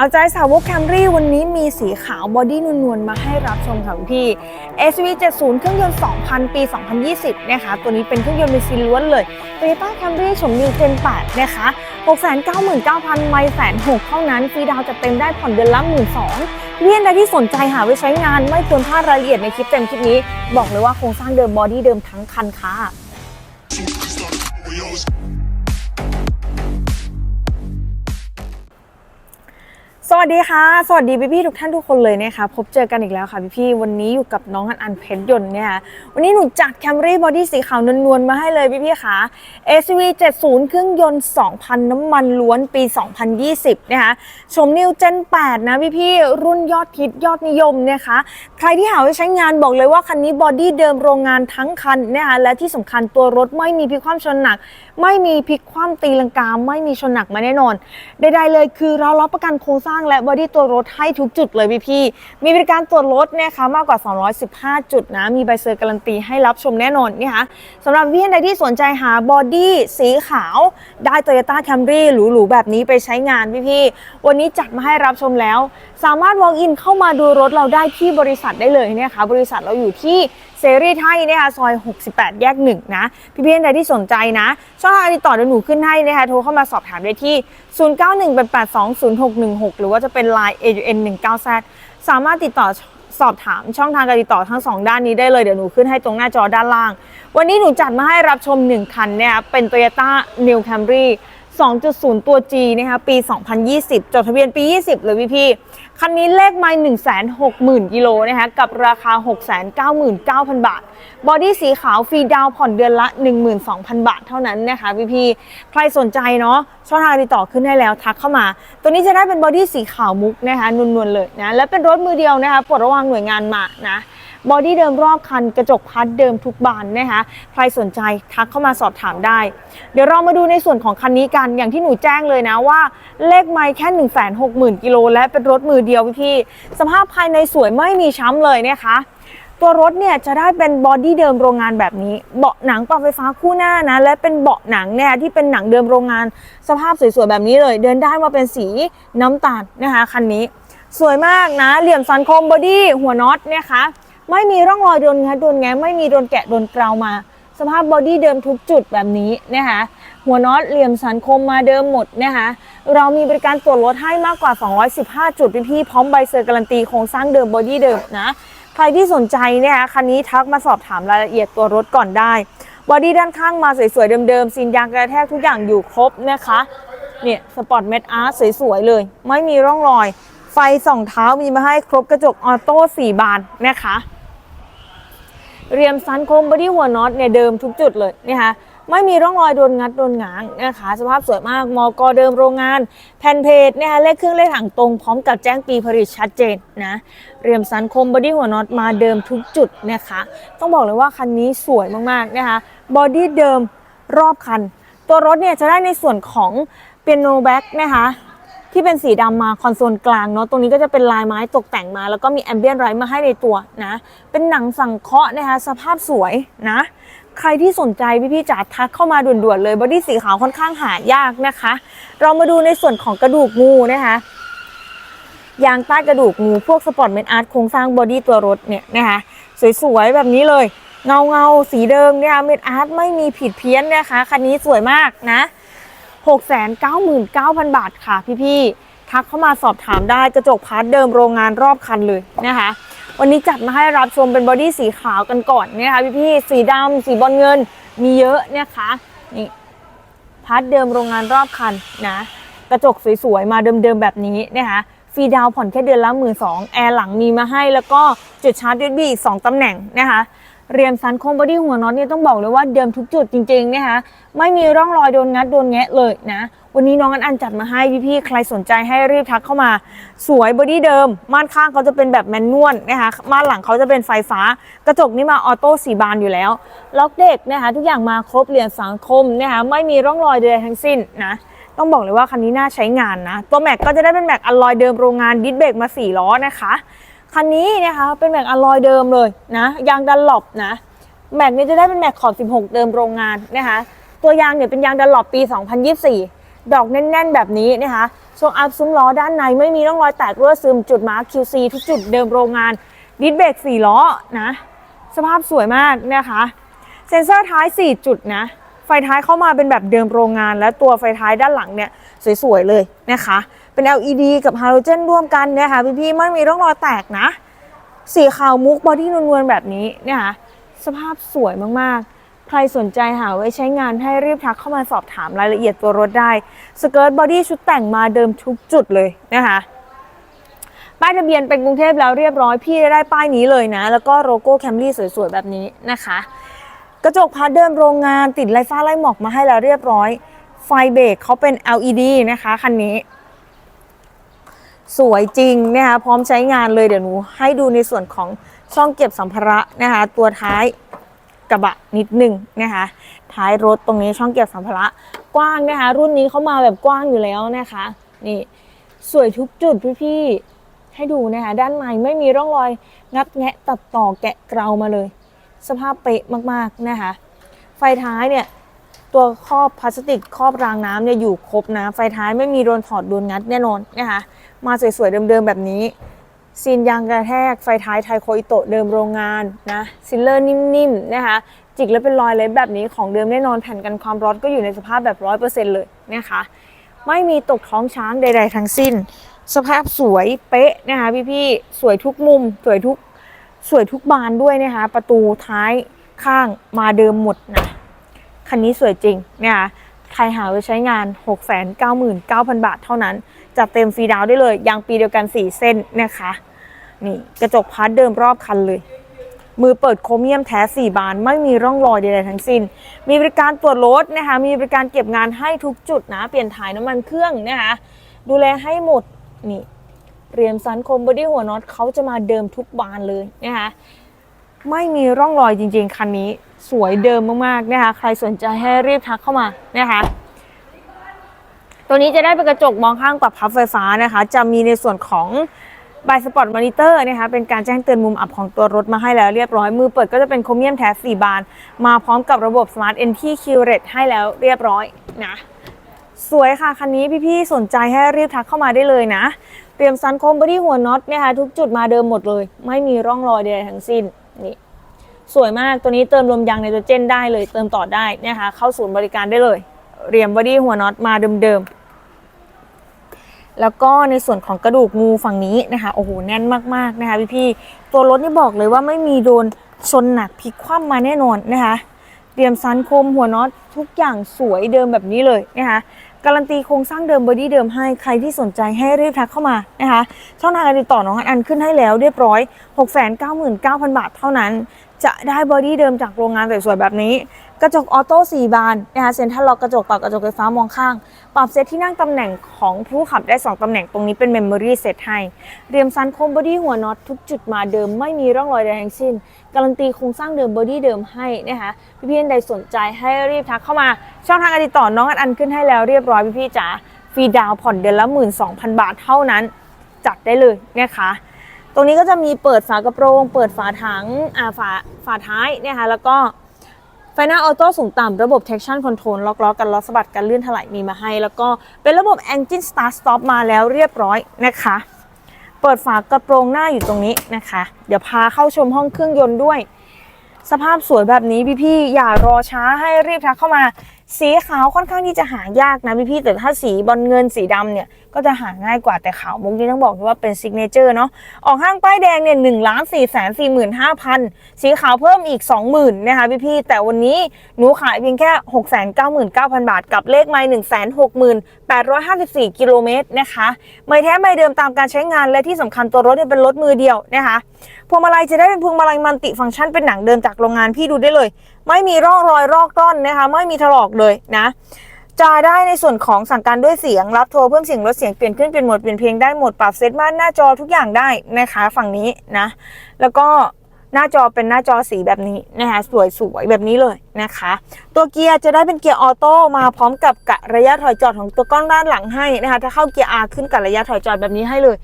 เอาใจสาวกแคมรี่วันนี้มีสีขาวบอดี้นวลๆมาให้รับชมค่ะพี่ SV 70 เครื่องยนต์ 2000 ปี 2020 นะคะ ตัวนี้เป็นเครื่องยนต์เบนซินล้วนเลย Toyota Camry ชมนิวเจน8นะคะ 699,000 ไม่แสนหกเท่านั้นฟรีดาวจะเต็มได้ผ่อนเดือนละหมื่นสองเรียนใดที่สนใจหาไว้ใช้งานไม่ควรพลาดรายละเอียดในคลิปเต็มคลิปนี้ บอกเลยว่าโครงสร้างเดิมบอดี้เดิมทั้งคันค่ะ วัสดีค่ะ สวัสดีพี่ๆทุกท่านทุกคนเลยนะคะ พบเจอกันอีกแล้วค่ะพี่ๆวันนี้อยู่กับน้องอันอันเพชรยนต์เนี่ยค่ะวันนี้หนูจัดแคมรี่บอดี้สีขาวนวลๆมาให้เลยพี่ๆค่ะ SUV 70 เครื่องยนต์ 2,000 น้ำมันล้วนปี 2020 นะคะชมนิวเจน 8 นะพี่ๆรุ่นยอดฮิตยอดนิยมนะคะ ใครที่หาไว้ใช้งานบอกเลยว่าคันนี้บอดี้เดิมโรงงานทั้งคันนะคะและที่สำคัญตัวรถไม่มีพลิกคว่ำชนหนัก ไม่มีพลิกคว่ำตีลังกาไม่มีชนหนักมาแน่นอนใดๆเลยคือเรารับประกันโครงสร้างและบอดี้ตัวรถให้ทุกจุดเลยพี่พี่มีบริการตรวจรถเนี่ยค่ะมากกว่า 215 จุดนะ มีใบเซอร์การันตีให้รับชมแน่นอนนี่ค่ะสำหรับพี่ท่านใดที่สนใจหาบอดี้สีขาวได้ Toyota Camry หรูๆแบบนี้ไปใช้งานพี่พี่วันนี้จัดมาให้รับชมแล้ว สามารถ walk in เข้ามาดูรถเราได้ที่บริษัทได้เลยเนี่ยค่ะบริษัทเราอยู่ที่ เซรีไทยนี่ค่ะซอย 68 แยกหนึ่งนะ พี่พี่ท่านใดที่สนใจนะ ช่องทางติดต่อเดี๋ยวหนูขึ้นให้นะคะโทรเข้ามาสอบถามได้ที่ 0918820616 หรือว่าจะเป็น Line AUN 19 z สามารถติดต่อสอบถามช่องทางการติดต่อทั้งสองด้านนี้ได้เลยเดี๋ยวหนูขึ้นให้ตรงหน้าจอด้านล่าง วันนี้หนูจัดมาให้รับชม 1 คันเนี่ยเป็น Toyota New Camry 2.0 ตัว G นะคะปี 2020 จดทะเบียนปี 20 เลยพี่พี่ๆคันนี้เลขไม่160,000 กิโลนะคะกับราคา 699,000 บาท บอดี้สีขาวฟรีดาวผ่อนเดือนละ 12,000 บาทเท่านั้นนะคะพี่พี่ๆใครสนใจเนาะช่องทางติดต่อขึ้นให้แล้วทักเข้ามา ตัวนี้จะได้เป็นบอดี้สีขาวมุกนะคะนวลๆเลยนะและเป็นรถมือเดียวนะคะปลดระวางหน่วยงานมานะ บอดี้เดิมรอบคันกระจกพัดเดิมทุกบานนะคะใครสนใจทักเข้ามาสอบถามได้ เดี๋ยวเรามาดูในส่วนของคันนี้กันอย่างที่หนูแจ้งเลยนะว่าเลขไม่แค่ 1 6 0 0 0 0กิโลและเป็นรถมือเดียวพี่สภาพภายในสวยไม่มีช้ำเลยนะคะตัวรถเนี่ยจะได้เป็นบอดี้เดิมโรงงานแบบนี้ เบาะหนังปรับไฟฟ้าคู่หน้านะ และเป็นเบาะหนังเนี่ยที่เป็นหนังเดิมโรงงาน สภาพสวยๆแบบนี้เลย เดินได้มาเป็นสีน้ำตาลนะคะคันนี้ สวยมากนะ เหลี่ยมสันคมบอดี้หัวน็อตนะคะ ไม่มีร่องรอยโดนงัดโดนแงะไม่มีโดนแกะโดนเกลามา สภาพบอดี้เดิมทุกจุดแบบนี้นะคะหัวน็อตเหลี่ยมสันคมมาเดิมหมดนะคะเรามีบริการตรวจรถให้มากกว่า 215 จุดพี่ๆพร้อมใบเซอร์การันตีโครงสร้างเดิมบอดี้เดิมนะใครที่สนใจเนี่ยคะคันนี้ทักมาสอบถามรายละเอียดตัวรถก่อนได้บอดี้ด้านข้างมาสวยๆเดิมๆซีนยางกระแทกทุกอย่างอยู่ครบนะคะเนี่ยสปอร์ตเมดอาร์สวยๆเลย ไม่มีร่องรอย ไฟสองเท้ามีมาให้ครบกระจกออโต้4บานนะคะ เรียมซันคมบอดี้หัวน็อตเนี่ยเดิมทุกจุดเลยนะคะไม่มีร่องรอยโดนงัดโดนหงางนะคะสภาพสวยมากมอกอเดิมโรงงาน แผ่นเพจนะคะเลขเครื่องเลขถังตรงพร้อมกับแจ้งปีผลิตชัดเจนนะเรียมซันคมบอดี้หัวน็อตมาเดิมทุกจุดนะคะต้องบอกเลยว่าคันนี้สวยมากๆนะคะบอดี้เดิมรอบคัน ตัวรถเนี่ยจะได้ในส่วนของเปียโนแบ็กนะคะ ที่เป็นสีดำมาคอนโซลกลางเนาะตรงนี้ก็จะเป็นลายไม้ตกแต่งมา แล้วก็มีแอมเบียนไรท์มาให้ในตัวนะ เป็นหนังสังเคราะห์นะคะ สภาพสวยนะ ใครที่สนใจพี่ๆจ๋าทักเข้ามาด่วนๆเลยบอดี้สีขาวค่อนข้างหายากนะคะ เรามาดูในส่วนของกระดูกงูนะคะยางใต้กระดูกงูพวกสปอร์ตเมนอาร์ตโครงสร้างบอดี้ตัวรถเนี่ยนะคะสวยๆแบบนี้เลยเงาเงาสีเดิมเนี่ยเมนอาร์ตไม่มีผิดเพี้ยนนะคะคันนี้สวยมากนะ 699,000 บาทค่ะพี่ๆ ทักเข้ามาสอบถามได้กระจกพาร์ทเดิมโรงงานรอบคันเลยนะคะ วันนี้จัดมาให้รับชมเป็นบอดี้สีขาวกันก่อนนะคะพี่ๆ สีดำสีบอลเงินมีเยอะนะคะนี่พาร์ทเดิมโรงงานรอบคันนะ กระจกสวยๆ มาเดิมๆ แบบนี้นะคะฟรีดาวน์ผ่อนแค่เดือนละหมื่นสองแอร์หลังมีมาให้แล้วก็จุดชาร์จ USB อีกสองตำแหน่งนะคะ เรียมซันโคมบอดี้หัวน็อตเนี่ยต้องบอกเลยว่าเดิมทุกจุดจริงๆนะคะไม่มีร่องรอยโดนงัดโดนแงะเลยนะ วันนี้น้องอันอันจัดมาให้พี่ๆใครสนใจให้รีบทักเข้ามา สวยบอดี้เดิม ม่านข้างเขาจะเป็นแบบแมนนวลนะคะม่านหลังเขาจะเป็นไฟฟ้า กระจกนี่มาออโต้สีบานอยู่แล้ว ล็อกเด็กนะคะทุกอย่างมาครบเหรียญสังคมนะคะไม่มีร่องรอยใดๆทั้งสิ้นนะต้องบอกเลยว่าคันนี้น่าใช้งานนะ ตัวแม็กก็จะได้เป็นแม็กอลลอยเดิมโรงงานดิสเบรกมา 4 ล้อนะคะ คันนี้นะคะเป็นแม็กอลลอยเดิมเลยนะยางดันหลบนะแม็กนี่ยจะได้เป็นแม็กขอบ 16 เดิมโรงงานนะคะตัวยางเนี่ยเป็นยางดันหลบปี 2024 ดอกแน่น ๆ แบบนี้นะคะช่วงอัพซุ้มล้อด้านในไม่มีร่องรอยแตกรั่วซึมจุดมาร์ค QC ทุกจุดเดิมโรงงานดิสเบรก4ล้อนะสภาพสวยมากนะคะเซ็นเซอร์ท้าย 4 จุดนะไฟท้ายเข้ามาเป็นแบบเดิมโรงงาน และตัวไฟท้ายด้านหลังเนี่ยสวยๆเลยนะคะ เป็น LED กับฮาโลเจนร่วมกันเนะคะพี่ๆไม่มีร่องรอยแตกนะ สีขาวมุกบอดี้นวลๆแบบนี้เนี่ยค่ะสภาพสวยมากๆ ใครสนใจหาไว้ใช้งานให้รีบทักเข้ามาสอบถามรายละเอียดตัวรถได้ สเกิร์ตบอดี้ชุดแต่งมาเดิมทุกจุดเลยนะคะป้ายทะเบียนเป็นกรุงเทพแล้วเรียบร้อยพี่ได้ป้ายนี้เลยนะ แล้วก็โลโก้แคมรี่สวยๆ แบบนี้นะคะ กระจกพาร์ทเดิมโรงงานติดไลฟ้าไล่หมอกมาให้แล้วเรียบร้อย ไฟเบรกเขาเป็น LED นะคะ คันนี้ สวยจริงนะคะพร้อมใช้งานเลยเดี๋ยวหนูให้ดูในส่วนของช่องเก็บสัมภาระนะคะตัวท้ายกระบะนิดหนึ่งนะคะท้ายรถตรงนี้ช่องเก็บสัมภาระกว้างนะคะ รุ่นนี้เขามาแบบกว้างอยู่แล้วนะคะนี่สวยทุกจุดพี่ๆให้ดูนะคะด้านในไม่มีร่องรอยงัดแงะตัดต่อแกะเกลามาเลย สภาพเป๊ะมากๆนะคะ ไฟท้ายเนี่ยตัวครอบพลาสติกครอบรางน้ำเนี่ยอยู่ครบนะไฟท้ายไม่มีโดนถอดโดนงัดแน่นอนนะคะ มาสวยๆเดิมๆแบบนี้ซีนยางกระแทกไฟท้ายไทโคอิโตะเดิมโรงงานนะซิลเลอร์นิ่มๆนะคะจิกแล้วเป็นรอยเล็บแบบนี้ของเดิมแน่นอนแผ่นกันความร้อนก็อยู่ในสภาพแบบร้อยเปอร์เซ็นต์เลยนะคะไม่มีตกท้องช้างใด ๆ ทั้งสิ้น สภาพสวยเป๊ะนะคะพี่ๆสวยทุกมุม สวยทุกสวยทุกบานด้วยนะคะประตูท้ายข้างมาเดิมหมดนะคันนี้สวยจริงนะคะใครหาไว้ใช้งาน 699,000 บาทเท่านั้น จัดเต็มฟรีดาวได้เลยยางปีเดียวกัน 4 เส้นนะคะ นี่กระจกพาร์ทเดิมรอบคันเลย มือเปิดโครเมียมแท้ 4 บาน ไม่มีร่องรอยใดๆทั้งสิ้น มีบริการตรวจรถนะคะ มีบริการเก็บงานให้ทุกจุดนะ เปลี่ยนถ่ายน้ำมันเครื่องนะคะ ดูแลให้หมด นี่เรียมซันคมบอดี้หัวน็อตเขาจะมาเดิมทุกบานเลยนะคะไม่มีร่องรอยจริงๆ คันนี้สวยเดิมมากๆนะคะ ใครสนใจให้รีบทักเข้ามานะคะ ตัวนี้จะได้เป็นกระจกมองข้างปรับพับไฟฟ้านะคะ จะมีในส่วนของบายสปอร์ตมอนิเตอร์นะคะเป็นการแจ้งเตือนมุมอับของตัวรถมาให้แล้วเรียบร้อย มือเปิดก็จะเป็นโครเมียมแท้4บาน มาพร้อมกับระบบ Smart NT q r e t ให้แล้วเรียบร้อยนะสวยค่ะ คันนี้พี่ๆ สนใจให้รีบทักเข้ามาได้เลยนะ เตรียมซันโคมบอดี้หัวน็อตนะคะทุกจุดมาเดิมหมดเลย ไม่มีร่องรอยใดๆทั้งสิ้นนี่สวยมากตัวนี้เติมลมยางไนโตรเจนได้เลย เติมต่อได้นะคะเข้าศูนย์บริการได้เลย เรียมบอดี้หัวน็อตมาเดิมๆ แล้วก็ในส่วนของกระดูกงูฝั่งนี้นะคะโอ้โหแน่นมากๆนะคะพี่ๆตัวรถนี่บอกเลยว่าไม่มีโดนชนหนักพลิกคว่ำมาแน่นอนนะคะเตรียมซันโคมหัวน็อตทุกอย่างสวยเดิมแบบนี้เลยนะคะการันตีโครงสร้างเดิมบอดี้เดิมให้ใครที่สนใจให้รีบทักเข้ามานะคะช่องทางการติดต่อน้องอันขึ้นให้แล้วเรียบร้อย 699,000 บาทเท่านั้น จะได้บอดี้เดิมจากโรงงานสวยๆแบบนี้ กระจกออโต้ 4 บานนะคะเซ็นทรัลล็อกกระจกปรับกระจกไฟฟ้ามองข้าง ปรับเซตที่นั่งตำแหน่งของผู้ขับได้ 2 ตำแหน่งตรงนี้เป็นเมมโมรี่เซตให้ เรียมซันโคมบอดี้หัวน็อตทุกจุดมาเดิมไม่มีร่องรอยใดทั้งสิ้น การันตีโครงสร้างเดิมบอดี้เดิมให้นะคะพี่ๆใดสนใจให้รีบทักเข้ามาช่องทางการติดต่อน้องอันขึ้นให้แล้วเรียบร้อยพี่ๆจ๋าฟรีดาวผ่อนเดือนละ12,000 บาทเท่านั้น จัดได้เลยนะคะ ตรงนี้ก็จะมีเปิดฝากระโปรง เปิดฝาถังอ่าฝาฝาท้ายเนะคะแล้วก็ไฟหน้าออโต้สูงต่ำระบบ traction control ล็อกล้อกันล้อสะบัดกันเลื่อนถลายมีมาให้ แล้วก็เป็นระบบ engine start stop มาแล้วเรียบร้อยนะคะ เปิดฝากระโปรงหน้าอยู่ตรงนี้นะคะ เดี๋ยวพาเข้าชมห้องเครื่องยนต์ด้วย สภาพสวยแบบนี้พี่ๆอย่ารอช้าให้รีบทักเข้ามา สีขาวค่อนข้างที่จะหายากนะพี่ๆแต่ถ้าสีบอลเงินสีดำเนี่ยก็จะหาง่ายกว่าแต่ขาวมุกนี้ต้องบอกเลยว่าเป็นซิกเนเจอร์เนาะออกห้างป้ายแดงเนี่ยหนึ่งล้านสี่แสนสี่หมื่นห้าพันสีขาวเพิ่มอีกสองหมื่นนะคะพี่ๆแต่วันนี้หนูขายเพียงแค่หกแสนเก้าหมื่นเก้าพันบาท กับเลขไม้หนึ่งแสนหกหมื่นแปดร้อยห้าสิบสี่กิโลเมตรนะคะไม่แท้ไม่เดิมตามการใช้งานและที่สำคัญตัวรถเนี่ยเป็นรถมือเดียวนะคะพวงมาลัยจะได้เป็นพวงมาลัยมัลติฟังก์ชันเป็นหนังเดิมจากโรงงานพี่ดูได้เลย ไม่มีร่องรอยรอกร่อนนะคะไม่มีถลอกเลยนะ จะได้ในส่วนของสั่งการด้วยเสียง รับโทรเพิ่มเสียงลดเสียงเปลี่ยนขึ้นเปลี่ยนโหมดเปลี่ยนเพลงได้หมดปรับเซตม่านหน้าจอทุกอย่างได้นะคะฝั่งนี้นะ แล้วก็หน้าจอเป็นหน้าจอสีแบบนี้นะคะสวยๆแบบนี้เลยนะคะ ตัวเกียร์จะได้เป็นเกียร์ออโต้มาพร้อมกับกะระยะถอยจอดของตัวกล้องด้านหลังให้นะคะถ้าเข้าเกียร์ R ขึ้นกับระยะถอยจอดแบบนี้ให้เลย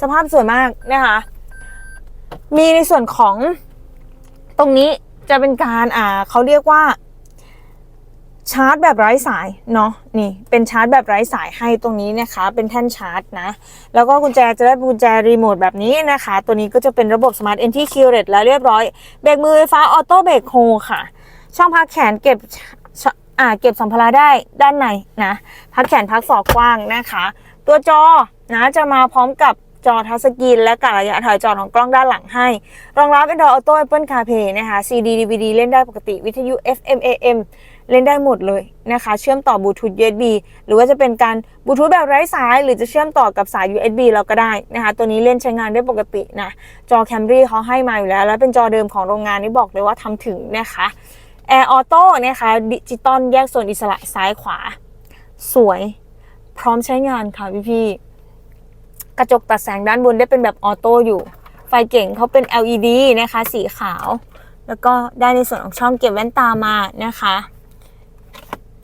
สภาพสวยมากนะคะมีในส่วนของตรงนี้จะเป็นการอ่าเขาเรียกว่า ชาร์จแบบไร้สายเนาะนี่เป็นชาร์จแบบไร้สายให้ตรงนี้นะคะ เป็นแท่นชาร์จนะ แล้วก็กุญแจจะได้กุญแจรีโมทแบบนี้นะคะ ตัวนี้ก็จะเป็นระบบ Smart Entry k e y r e t แล้วเรียบร้อยเบรกมือไฟฟ้าออโต้เบรกโฮค่ะ ช่องพักแขนเก็บชอ่าเก็บสัมภาระได้ด้านในนะ พักแขนพักศอกกว้างนะคะ ตัวจอนะจะมาพร้อมกับจอทัชสกรีนและการระยะถอยจอของกล้องด้านหลังให้ รองรับ Android Auto Apple CarPlay นะคะ CD DVD เล่นได้ปกติวิทยุ FM AM เล่นได้หมดเลยนะคะ เชื่อมต่อบลูทูธ USB หรือว่าจะเป็นการบลูทูธแบบไร้สาย หรือจะเชื่อมต่อกับสาย USB เราก็ได้นะคะ ตัวนี้เล่นใช้งานได้ปกตินะ จอ Camry เขาให้มาอยู่แล้ว แล้วเป็นจอเดิมของโรงงานนี่บอกเลยว่าทำถึงนะคะ Air Auto นะคะดิจิตอลแยกส่วนอิสระซ้ายขวา สวย พร้อมใช้งานค่ะพี่ๆกระจกตัดแสงด้านบนได้เป็นแบบออโต้อยู่ ไฟเก่งเขาเป็น LED นะคะ สีขาว แล้วก็ได้ในส่วนของช่องเก็บแว่นตามานะคะ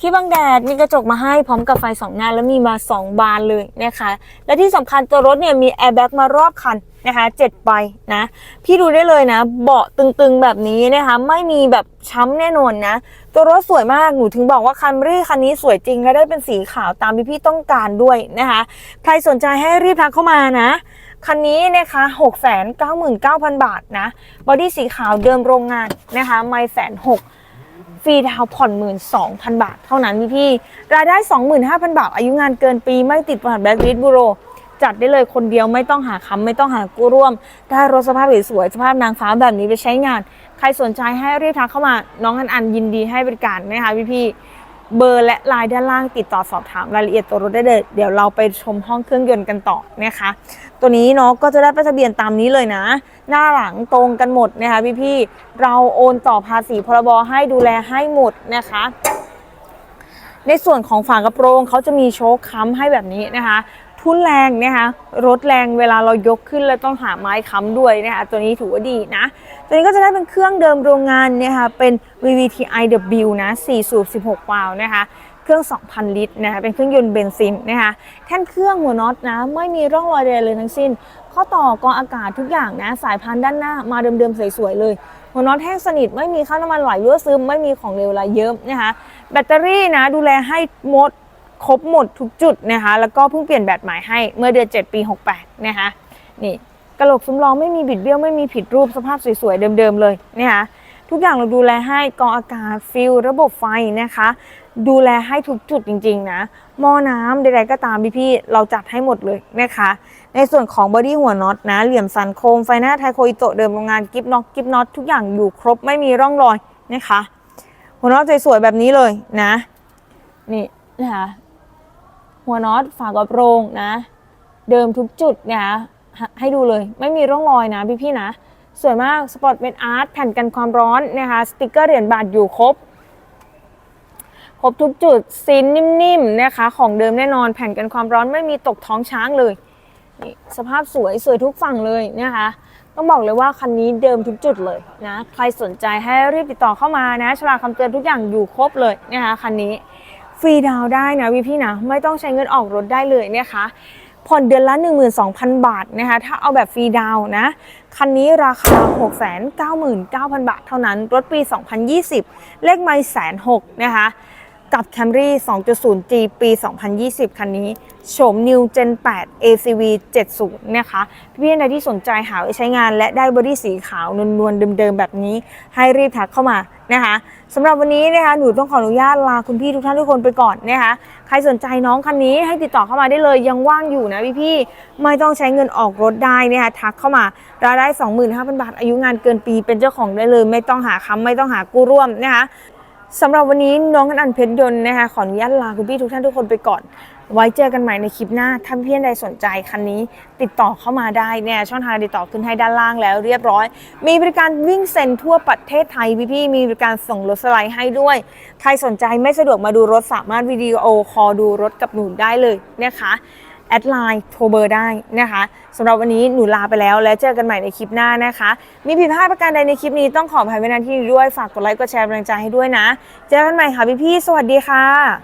ที่บังแดดมีกระจกมาให้พร้อมกับไฟสองหน้าแล้วมีมา 2 บานเลยนะคะ และที่สำคัญตัวรถเนี่ยมีแอร์แบ็กมารอบคันนะคะ7ใบนะ พี่ดูได้เลยนะ เบาะตึงๆแบบนี้นะคะ ไม่มีแบบช้ำแน่นอนนะ ตัวรถสวยมาก หนูถึงบอกว่าคันรี่คันนี้สวยจริง และได้เป็นสีขาวตามที่พี่ต้องการด้วยนะคะ ใครสนใจให้รีบทักเข้ามานะ คันนี้นะคะ699,000บาทนะ บอดี้สีขาวเดิมโรงงานนะคะ ไม่แสนหก ฟรีดาวผ่อนหมื่นสองพันบาท เท่านั้นพี่พี่รายได้25,000บาท อายุงานเกินปีไม่ติดประวัติแบล็คลิสต์บูโรจัดได้เลยคนเดียวไม่ต้องหาคำไม่ต้องหากู้ร่วม ได้รถสภาพสวยๆสภาพนางฟ้าแบบนี้ไปใช้งาน ใครสนใจให้รีบทักเข้ามาน้องอันอันยินดีให้บริการนะคะพี่พี่ เบอร์และไลน์ด้านล่างติดต่อสอบถามรายละเอียดตัวรถได้เลยเดี๋ยวเราไปชมห้องเครื่องยนต์กันต่อนะคะ ตัวนี้เนาะก็จะได้ป้ายทะเบียนตามนี้เลยนะ หน้าหลังตรงกันหมดนะคะพี่ๆเราโอนต่อภาษีพรบให้ดูแลให้หมดนะคะในส่วนของฝากระโปรงเขาจะมีโชคค้ำให้แบบนี้นะคะ ทุนแรงนะคะรถแรงเวลาเรายกขึ้นแล้วต้องหาไม้ค้ำด้วยนะคะตัวนี้ถือว่าดีนะ ตัวนี้ก็จะได้เป็นเครื่องเดิมโรงงานนะคะเป็น VVTiW นะ4สูบ16 วาล์วนะคะเครื่อง 2,000 ลิตรนะคะเป็นเครื่องยนต์เบนซินนะคะแท่นเครื่องหัวน็อตนะไม่มีร่องรอยใดเลยทั้งสิ้น ข้อต่อกองอากาศทุกอย่างนะสายพานด้านหน้ามาเดิมๆสวยๆเลย หัวน็อตแห้งสนิทไม่มีข้าวน้ำมันไหลรั่วซึมไม่มีของเหลวไหลเยิ้มนะคะแบตเตอรี่นะดูแลให้หมด ครบหมดทุกจุดนะคะ แล้วก็เพิ่งเปลี่ยนแบตใหม่ให้เมื่อเดือน 7 ปี 68 นะคะ นี่กระโหลกซุ้มล้อไม่มีบิดเบี้ยวไม่มีผิดรูปสภาพสวยๆ เดิมๆ เลยนะคะทุกอย่างเราดูแลให้กองอากาศฟิลระบบไฟนะคะ ดูแลให้ทุกจุดจริงๆนะหม้อน้ำใดๆก็ตามพี่ๆเราจัดให้หมดเลยนะคะ ในส่วนของบอดี้หัวน็อตนะ เหลี่ยมสันโคมไฟหน้าไทโคอิโตะเดิมโรงงานกิฟน็อตกิฟน็อตทุกอย่างอยู่ครบไม่มีร่องรอยนะคะ หัวน็อตสวยๆแบบนี้เลยนะ นี่นะคะ หัวน็อตฝากระโปรงนะ เดิมทุกจุดนะคะให้ให้ดูเลยไม่มีร่องรอยนะพี่ๆนะ สวยมากสปอร์ตเป็นอาร์ตแผ่นกันความร้อนนะคะสติกเกอร์เหรียญบาทอยู่ครบครบทุกจุดซีนนิ่มๆนะคะ ของเดิมแน่นอนแผ่นกันความร้อนไม่มีตกท้องช้างเลยสภาพสวยสวยทุกฝั่งเลยนะคะ ต้องบอกเลยว่าคันนี้เดิมทุกจุดเลยนะ ใครสนใจให้รีบติดต่อเข้ามานะฉลากคำเตือนทุกอย่างอยู่ครบเลยนะคะคันนี้ ฟรีดาวได้นะพี่พี่นะไม่ต้องใช้เงินออกรถได้เลยนะคะผ่อนเดือนละ 12,000 บาทนะคะถ้าเอาแบบฟรีดาวน์นะคันนี้ราคา 699,000 บาทเท่านั้น รถปี 2020 เลขไม่แสนหกนะคะ กับ Camry 2.0G ปี 2020 คันนี้ โฉม New Gen 8 ACV 70 นะคะพี่ๆใดที่สนใจหาใช้งานและได้บอดี้สีขาวนวลๆเดิมๆ แบบนี้ ให้รีบทักเข้ามานะคะสำหรับวันนี้นะคะหนูต้องขออนุญาตลาคุณพี่ทุกท่านทุกคนไปก่อนนะคะใครสนใจน้องคันนี้ให้ติดต่อเข้ามาได้เลยยังว่างอยู่นะพี่ๆไม่ต้องใช้เงินออกรถได้นะคะทักเข้ามารายได้ 25,000 บาท อายุงานเกินปีเป็นเจ้าของได้เลย ไม่ต้องหาค้ำไม่ต้องหากู้ร่วมนะคะ สำหรับวันนี้น้องกันอันเพชรยนต์นะคะขออนุญาตลาคุณพี่ทุกท่านทุกคนไปก่อน ไว้เจอกันใหม่ในคลิปหน้า ถ้าพี่ใดสนใจคันนี้ ติดต่อเข้ามาได้เนี่ยช่องทางติดต่อขึ้นให้ด้านล่างแล้วเรียบร้อย มีบริการวิ่งเซ็นทั่วประเทศไทยพี่พี่มีบริการส่งรถสไลด์ให้ด้วย ใครสนใจไม่สะดวกมาดูรถสามารถวิดีโอคอลดูรถกับหนูได้เลยนะคะ แอดไลน์โทรเบอร์ได้นะคะสำหรับวันนี้หนูลาไปแล้วแล้วเจอกันใหม่ในคลิปหน้านะคะ มีผิดพลาดประการใดในคลิปนี้ต้องขออภัยไว้ณที่นี้ด้วยฝากกดไลค์กดแชร์กำลังใจให้ด้วยนะ เจอกันใหม่ค่ะพี่ๆสวัสดีค่ะ